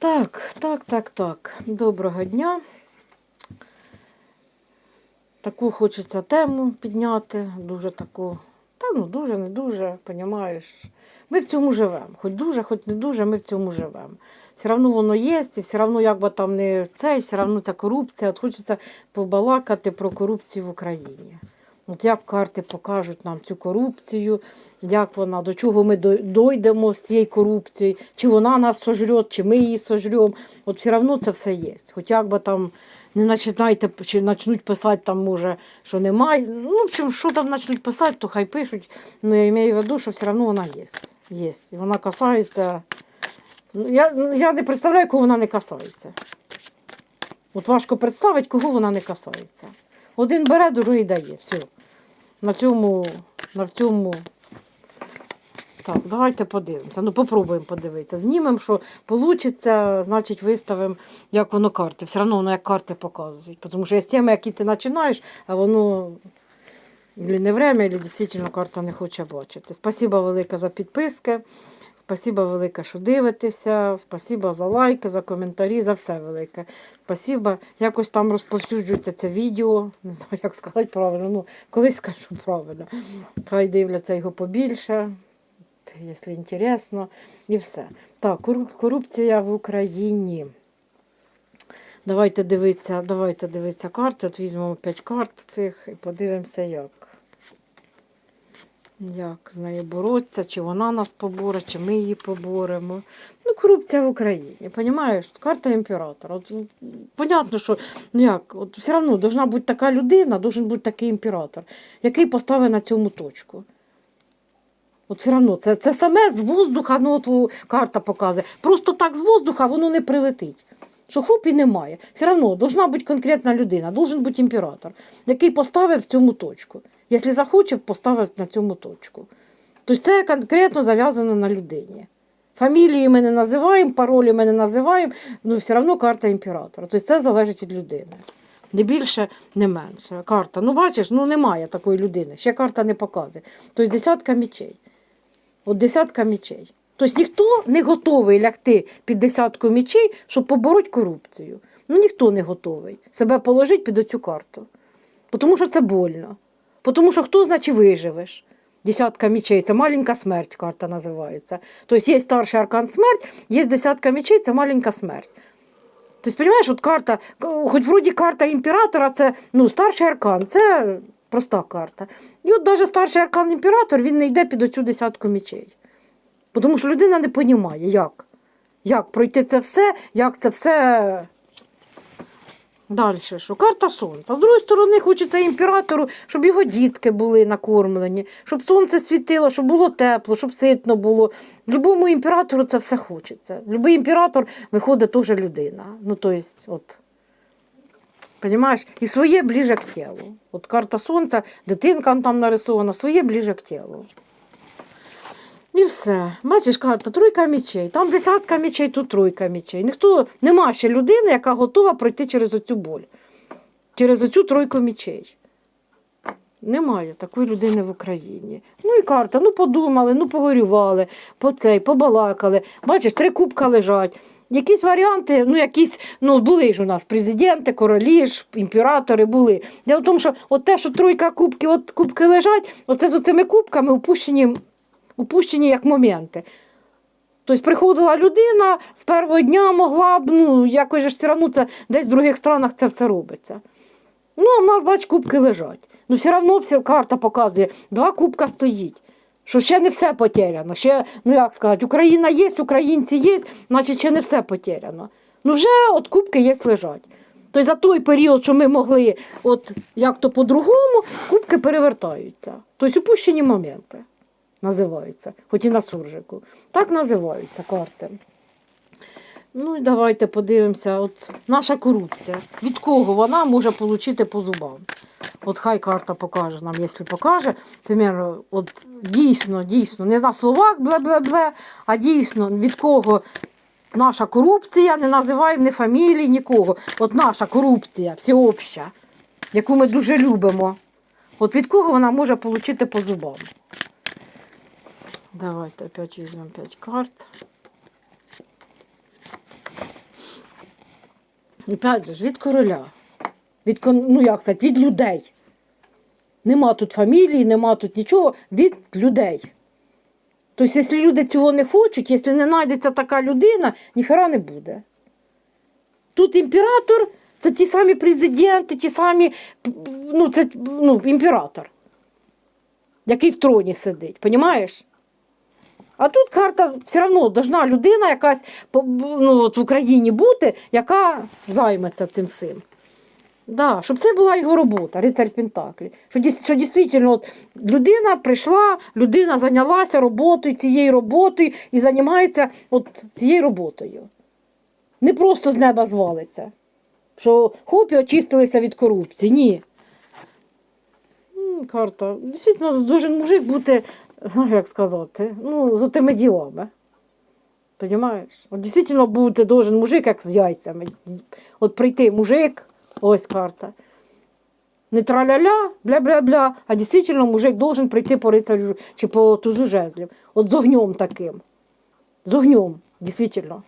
Так, так, так, так. Доброго дня. Таку хочеться тему підняти, дуже таку. Та ну дуже, не дуже, понімаєш. Ми в цьому живемо. Хоч дуже, хоч не дуже, ми в цьому живемо. Все одно воно є, і все одно, як би там не це, все одно ця корупція. От хочеться побалакати про корупцію в Україні. От як карти покажуть нам цю корупцію, як вона, до чого ми дой- дойдемо з цієї корупції, чи вона нас сожрет, чи ми її сожремо. От все одно це все є. Хоч як би там не починайте, чи почнуть писати там, може, що немає. Ну, в общем, що там почнуть писати, то хай пишуть. Ну, я маю в виду, що все одно вона є. Є. І вона касається. Ну, я, я не представляю, кого вона не касається. От важко представити, кого вона не касається. Один бере, другий дає. Все. На цьому, на цьому. Так, давайте подивимося. Ну, попробуємо подивитися. Знімемо, що вийде, значить, виставимо, як воно карти. Все одно воно як карти показують. Тому що є теми, які ти починаєш, а воно не время, або дійсно карта не хоче бачити. Спасибо велике за підписки. Спасибо велике, що дивитеся. Спасибо за лайки, за коментарі, за все велике. Спасибо. Якось там розповсюджуйте це відео. Не знаю, як сказати правильно. Ну, колись скажу правильно. Хай дивляться його побільше, якщо інтересно. І все. Так, корупція в Україні. Давайте дивитися, давайте дивитися карти. От візьмемо 5 карт цих і подивимося, як. Як з нею боротися, чи вона нас поборе, чи ми її поборемо. Ну, корупція в Україні, розумієш? Карта імператора. От, понятно, що ну як, от все одно должна бути така людина, должен бути такий імператор, який поставить на цьому точку. От все одно, це, це саме з воздуха, ну от карта показує. Просто так з воздуха воно не прилетить. Що хоп і немає. Все одно должна бути конкретна людина, должен бути імператор, який поставив в цьому точку. Якщо захоче, поставить на цьому точку. Тобто це конкретно зав'язано на людині. Фамілії ми не називаємо, паролі ми не називаємо, ну все одно карта імператора. Тобто це залежить від людини. Не більше, не менше. Карта. Ну, бачиш, ну немає такої людини. Ще карта не показує. Тобто десятка мічей. От десятка мічей. Тобто ніхто не готовий лягти під десятку мічей, щоб побороть корупцію. Ну ніхто не готовий себе положити під оцю карту. Тому що це больно. Тому що хто, значить, виживеш. Десятка мічей це маленька смерть, карта називається. Тобто є старший аркан смерть, є десятка мічей, це маленька смерть. Тобто, розумієш, от карта, хоч вроді карта імператора, це ну, старший аркан, це проста карта. І от навіть старший аркан імператор він не йде під оцю десятку мічей. Тому що людина не розуміє, як. Як пройти це все, як це все. Далі що? Карта сонця. З другої сторони, хочеться імператору, щоб його дітки були накормлені, щоб сонце світило, щоб було тепло, щоб ситно було. Любому імператору це все хочеться. Любий імператор виходить теж людина. Ну, тобто, от. Понимаєш? І своє ближе к тілу. От карта сонця, дитинка там нарисована, своє ближе к тілу. І все. Бачиш, карта тройка мічей. Там десятка мічей, тут тройка мічей. Ніхто нема ще людини, яка готова пройти через оцю боль, через оцю тройку мічей. Немає такої людини в Україні. Ну і карта, ну подумали, ну погорювали, по цей, побалакали. Бачиш, три кубка лежать. Якісь варіанти, ну якісь, ну були ж у нас президенти, королі ж, імператори були. Дело в тому, що от те, що тройка кубки, от кубки лежать, оце з цими кубками упущені упущені як моменти. Тобто приходила людина з першого дня могла б, ну, якось ж все одно це десь в других странах це все робиться. Ну, а в нас, бач, кубки лежать. Ну, все одно вся карта показує, два кубка стоїть. Що ще не все потеряно. Ще, ну як сказати, Україна є, українці є, значить ще не все потеряно. Ну, вже от кубки є лежать. Тобто за той період, що ми могли, от як то по-другому, кубки перевертаються. Тобто упущені моменти називаються, хоч і на суржику. Так називаються карти. Ну і давайте подивимося, от наша корупція. Від кого вона може отримати по зубам? От хай карта покаже нам, якщо покаже, тепер, от дійсно, дійсно, не на словах бле-бле-бле, а дійсно від кого наша корупція, не називаємо ні фамілії, нікого. От наша корупція всеобща, яку ми дуже любимо. От від кого вона може отримати по зубам? Давайте опять візьмемо 5 карт. Опять же ж, від короля. Від, ну як сказати, від людей. Нема тут фамілії, нема тут нічого, від людей. Тобто, якщо люди цього не хочуть, якщо не знайдеться така людина, ніхера не буде. Тут імператор це ті самі президенти, ті самі, ну, це ну, імператор, який в троні сидить, понімаєш? А тут карта все одно должна людина якась ну, от в Україні бути, яка займеться цим всім. Да, щоб це була його робота, рицарь Пентаклі. Що, що дійсно от, людина прийшла, людина зайнялася роботою, цією роботою і займається от цією роботою. Не просто з неба звалиться. Що хоп, і очистилися від корупції. Ні. Карта. Дійсно, должен мужик бути, ну, як сказати, ну, з тими ділами. Понимаєш? От дійсно бути должен мужик, як з яйцями. От прийти мужик, ось карта. Не траля-ля, бля-бля-бля, а дійсно мужик должен прийти по рицарю чи по тузу жезлів. От з огнем таким. З огнем, дійсно.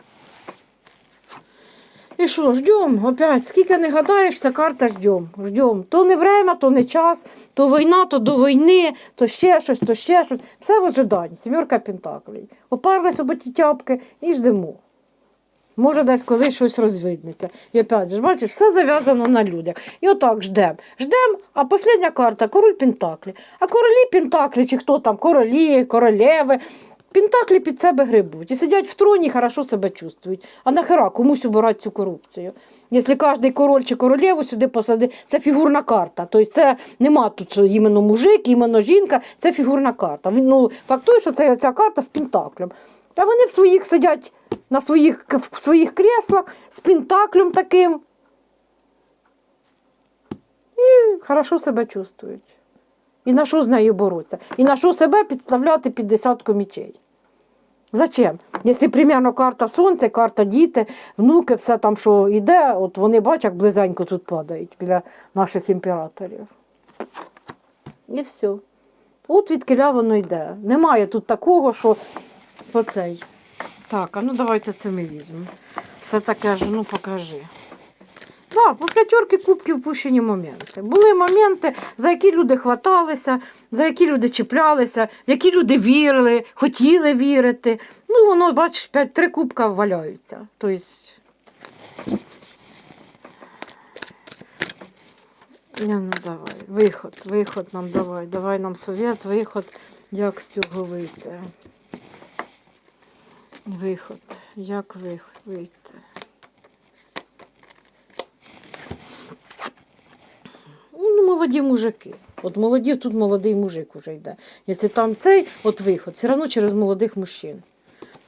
І що, ждем опять. Скільки не гадаєшся, карта ждем. Ждем. То не время, то не час, то війна, то до війни, то ще щось, то ще щось. Все в ожиданні. Сімерка пентаклей. Оперлись об ті тяпки і ждемо. Може, десь колись щось розвиднеться. І опять же, бачиш, все зав'язано на людях. І отак ждем. Ждем, а остання карта король Пентаклі. А королі Пентаклі, чи хто там, королі, королеви, Пентаклі під себе грибуть. І сидять в троні, хорошо себе чувствують. А нахера комусь убирати цю корупцію? Якщо кожен король чи королеву сюди посадить, це фігурна карта. Тобто це нема тут іменно мужик, іменно жінка, це фігурна карта. Ну, факт той, що це ця карта з Пентаклем. А вони в своїх сидять на своїх, в своїх креслах з пентаклем таким. І хорошо себе чувствують. І на що з нею боротися? І на що себе підставляти під десятку мічей? Зачем? Якщо примерно карта сонця, карта діти, внуки, все там, що йде, от вони бачать, як близенько тут падають біля наших імператорів. І все. От від киля воно йде. Немає тут такого, що оцей. Так, а ну давайте це ми візьмемо. Все таке ж, ну покажи. Так, по п'ятерки кубків впущені моменти. Були моменти, за які люди хваталися, за які люди чіплялися, в які люди вірили, хотіли вірити. Ну, воно, бачиш, п'ять, три кубка валяються. Тобто, ну давай, виход, виход нам давай, давай нам совет, виход, як з цього вийти. Виход, як вийти. Ну, молоді мужики. От молоді, тут молодий мужик уже йде. Якщо там цей, от виход, все одно через молодих мужчин.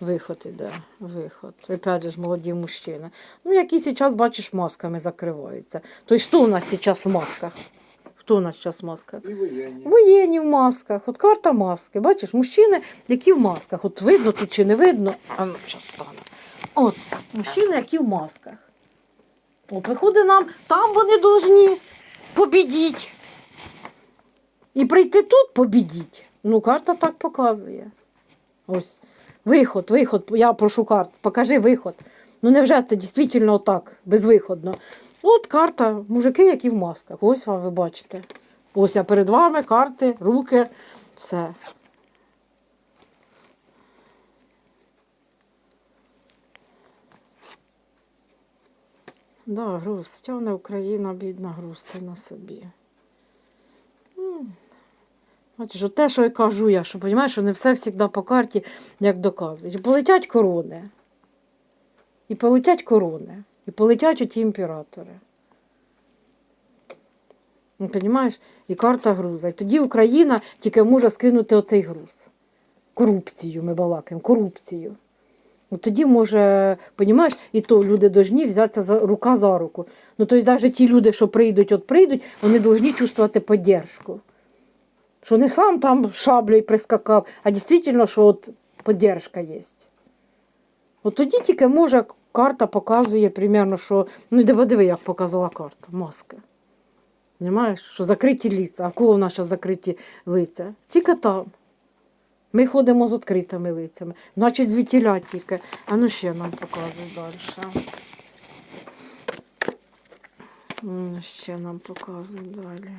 Виход іде, виход. Опять же ж молоді мужчини. Ну, які зараз, бачиш, масками закриваються. Тобто, хто у нас зараз в масках? Хто у нас зараз в масках? І воєнні. Воєнні в масках, от карта маски. Бачиш, мужчини, які в масках. От видно тут чи не видно. А ну, зараз встану. От, мужчини, які в масках. От виходить нам, там вони повинні побідіть. І прийти тут побідіть. Ну, карта так показує. Ось. Виход, виход. Я прошу карт, покажи виход. Ну невже це дійсно так, безвиходно? От карта, мужики, які в масках. Ось вам ви бачите. Ось я перед вами карти, руки, все. Да, груз. Тягне Україна, бідна, груз це на собі. Бачиш, те, що я кажу я, що розумієш, що не все завжди по карті, як доказують. Полетять корони. І полетять корони. І полетять оті імператори. Ну? І карта груза. І тоді Україна тільки може скинути оцей груз. Корупцію ми балакаємо, корупцію. Ну, тоді може, понімаєш, і то люди повинні взятися за рука за руку. Ну, тобто, навіть ті люди, що прийдуть, от прийдуть, вони повинні чувствувати підтримку. Що не сам там шаблею прискакав, а дійсно, що от підтримка є. От тоді тільки може карта показує примерно, що. Ну, диви, диви, як показала карта, маска. Понимаєш, що закриті лиця. А в кого в нас закриті лиця? Тільки там. Ми ходимо з відкритими лицями. Значить, звідтіля тільки. А ну ще нам показує далі. Ще нам показують далі.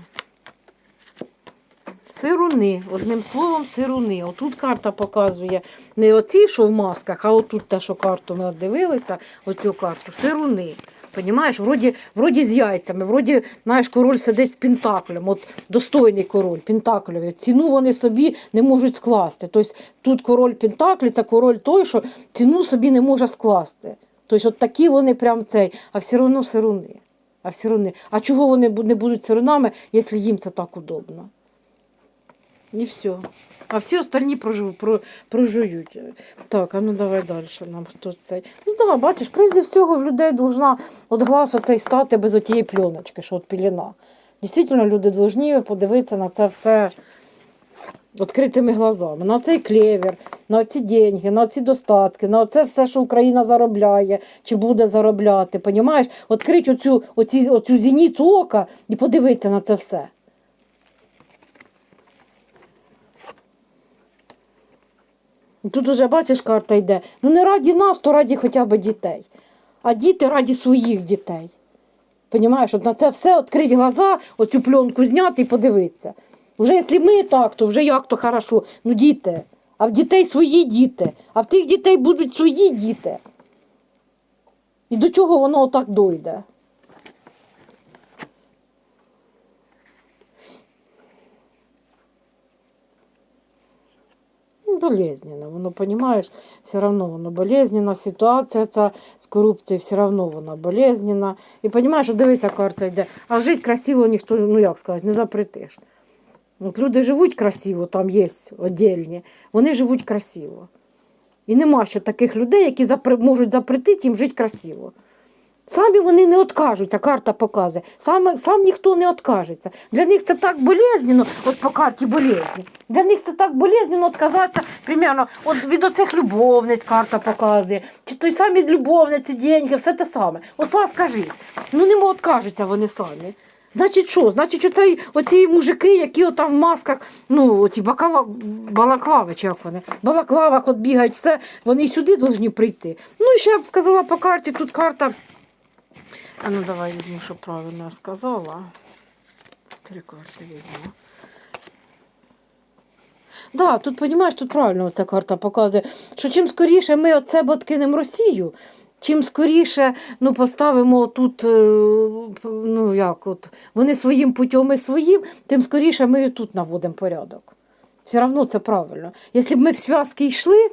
Сируни, одним словом, сируни. Отут карта показує не оці, що в масках, а отут те, що карту ми дивилися, оцю карту, сируни. Понімаєш, вроді, вроді з яйцями, вроді, знаєш, король сидить з пентаклем, от достойний король, пентакльовий. Ціну вони собі не можуть скласти. Тобто тут король пентаклі, це король той, що ціну собі не може скласти. Тобто, от такі вони прям цей, а все одно сируни. А все одно. А чого вони не будуть сирунами, якщо їм це так удобно? І все. А всі остальні прожу, про, прожують. Так, а ну давай далі нам хто цей. Ну так, да, бачиш, прежде всього в людей должна от глаз оцей стати без отієї пленочки, що от піліна. Дійсно, люди повинні подивитися на це все відкритими глазами. На цей клевер, на ці деньги, на ці достатки, на це все, що Україна заробляє чи буде заробляти. Понімаєш? Відкрити оцю, оці, оцю зіницю ока і подивитися на це все. Тут уже бачиш, карта йде. Ну не раді нас, то раді хоча б дітей. А діти раді своїх дітей. Понімаєш, от на це все відкрити глаза, оцю пленку зняти і подивитися. Вже якщо ми так, то вже як то хорошо. Ну діти. А в дітей свої діти, а в тих дітей будуть свої діти. І до чого воно отак дойде? Болезненно, воно, понимаешь, все равно воно болезненно, ситуація ця з корупцією все равно вона болезненна. І понимаешь, що дивися, карта йде, а жити красиво ніхто, ну як сказати, не запретиш. От люди живуть красиво, там є віддільні, вони живуть красиво. І нема ще таких людей, які запре- можуть запретити їм жити красиво. Самі вони не откажуться, карта показує. Сам, сам ніхто не откажеться. Для них це так болезненно, от по карті болезні. Для них це так болезненно відказатися, примерно, от від оцих любовниць карта показує. Чи той самі любовниці, деньги, все те саме. Ось ласка жизнь. Ну не откажуться вони самі. Значить, що? Значить, оцей, оці мужики, які отам в масках, ну, оці бакава, балаклави, чи як вони, балаклавах от бігають, все, вони сюди повинні прийти. Ну, і ще я б сказала по карті, тут карта. А ну давай візьму, щоб правильно я сказала. Три карти візьму. Да, тут, розумієш, тут правильно ця карта показує, що чим скоріше ми от себе откинемо Росію, чим скоріше ну, поставимо тут, е, ну як, от, вони своїм путем і своїм, тим скоріше ми тут наводимо порядок. Все одно це правильно. Якщо б ми в зв'язки йшли,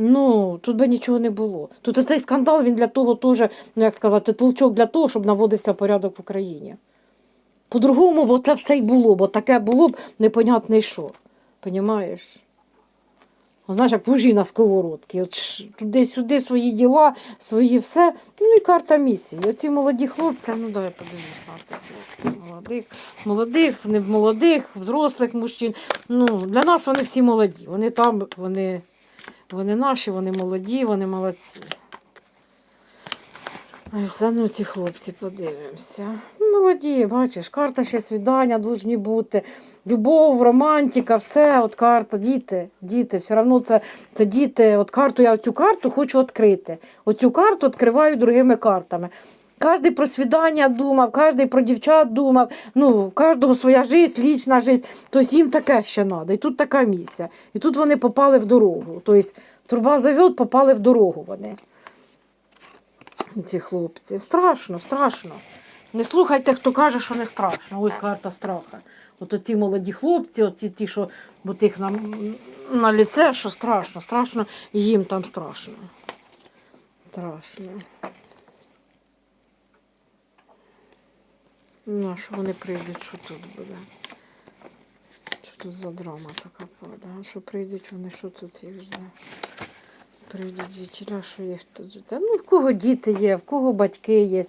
ну тут би нічого не було. Тут оцей скандал він для того теж, ну як сказати, толчок для того, щоб наводився порядок в Україні. По-другому, бо це все й було, бо таке було б непонятне що. Понімаєш? Знаєш, як вужі на сковородці. От туди-сюди свої діла, свої все. Ну і карта місії. Оці молоді хлопці, ну дай я подивлюсь на цих хлопців. Молодих, молодих, не молодих, взрослих мужчин. Ну, для нас вони всі молоді. Вони там, вони, вони наші, вони молоді, вони молодці. Ой, все ну ці хлопці подивимося. Ну, Молоді, бачиш, карта ще свідання повинні бути. Любов, романтика, все, от карта, діти, діти, все одно це, це діти. От карту, я цю карту хочу відкрити. Оцю карту відкриваю другими картами. Кожен про свідання думав, кожен про дівчат думав. Ну, в кожного своя життя, лічна життя. Тобто їм таке ще треба. І тут така місія. І тут вони попали в дорогу. Тобто труба завод, попали в дорогу вони. Ці хлопці. Страшно, страшно. Не слухайте, хто каже, що не страшно. Ось карта страха. От оці молоді хлопці, оці ті, що тих на, на ліце, що страшно, страшно, і їм там страшно. Страшно. Ну, а що вони прийдуть, що тут буде? Що тут за драма така падає? Що прийдуть вони, що тут їх жде? Прийдуть звідтіля, що їх тут жде. Ну, в кого діти є, в кого батьки є,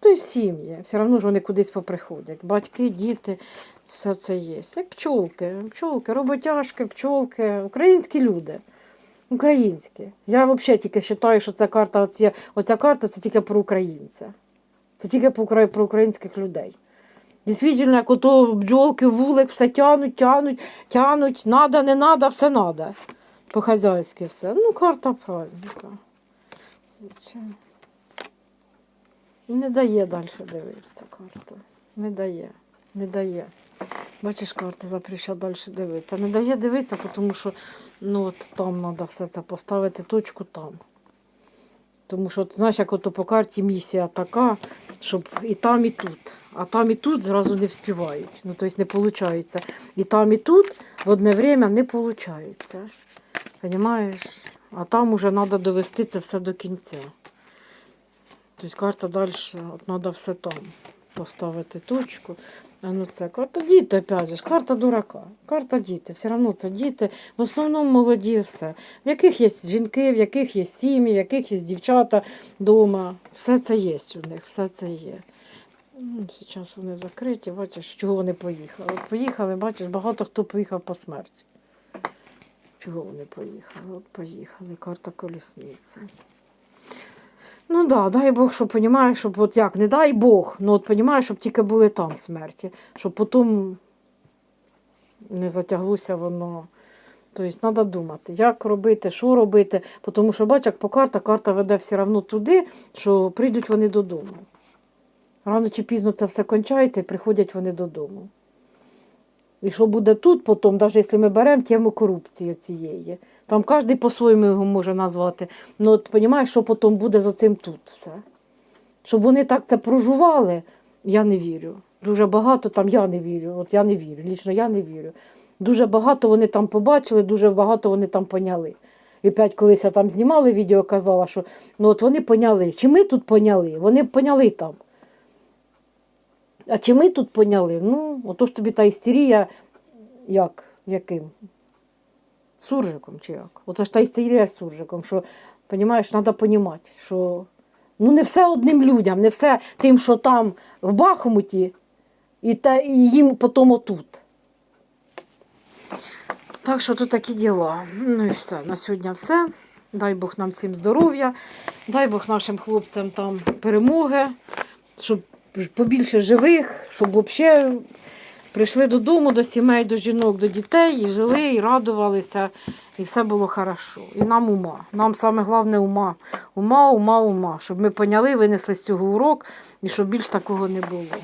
то й сім'ї. Все одно ж вони кудись поприходять. Батьки, діти, все це є. Як пчолки, пчолки, роботяжки, пчолки, українські люди. Українські. Я взагалі тільки вважаю, що ця карта, оця, оця карта це тільки про українця. Це тільки про, українських людей. Дійсно, як ото бджолки, вулик, все тянуть, тянуть, тянуть, надо, не надо, все надо. По-хазяйськи все. Ну, карта праздника. Звичайно. Не дає далі дивитися карта. Не дає. Не дає. Бачиш, карта запрещає далі дивитися. Не дає дивитися, тому що ну, от там треба все це поставити точку там. Тому що, знаєш, як ото по карті місія така, щоб і там, і тут. А там і тут зразу не вспівають. Ну, тобто не виходить. І там, і тут в одне время не виходить. Понимаєш? А там уже треба довести це все до кінця. Тобто карта далі, от треба все там поставити точку. А ну це карта діти, опять же, карта дурака. Карта діти. Все одно це діти. В основному молоді все. В яких є жінки, в яких є сім'ї, в яких є дівчата вдома. Все це є у них, все це є. Зараз вони закриті, бачиш, чого вони поїхали. Поїхали, бачиш, багато хто поїхав по смерті. Чого вони поїхали? От поїхали, карта колісниці. Ну да, дай Бог, що понімаєш, щоб от як, не дай Бог, ну от понімаєш, щоб тільки були там смерті, щоб потім не затяглося воно. Тобто треба думати, як робити, що робити, тому що бач, як по карта, карта веде все одно туди, що прийдуть вони додому. Рано чи пізно це все кончається і приходять вони додому. І що буде тут потім, навіть якщо ми беремо тему корупції цієї, там кожен по-своєму його може назвати. Ну, от розумієш, що потім буде з оцим тут все. Щоб вони так це прожували, я не вірю. Дуже багато там я не вірю. От я не вірю. Лічно я не вірю. Дуже багато вони там побачили, дуже багато вони там поняли. І п'ять колись я там знімала відео, казала, що ну от вони поняли. Чи ми тут поняли? Вони поняли там. А чи ми тут поняли? Ну, отож тобі та істерія, як, яким? Суржиком чи як? Оце ж та істерія з суржиком, що, розумієш, треба розуміти, що ну не все одним людям, не все тим, що там в Бахмуті, і, та, і їм потім отут. Так що тут такі діла. Ну і все. На сьогодні все. Дай Бог нам всім здоров'я, дай Бог нашим хлопцям там перемоги, щоб побільше живих, щоб взагалі прийшли додому, до сімей, до жінок, до дітей, і жили, і радувалися, і все було хорошо. І нам ума. Нам саме головне ума. Ума, ума, ума. Щоб ми поняли, винесли з цього урок і щоб більш такого не було.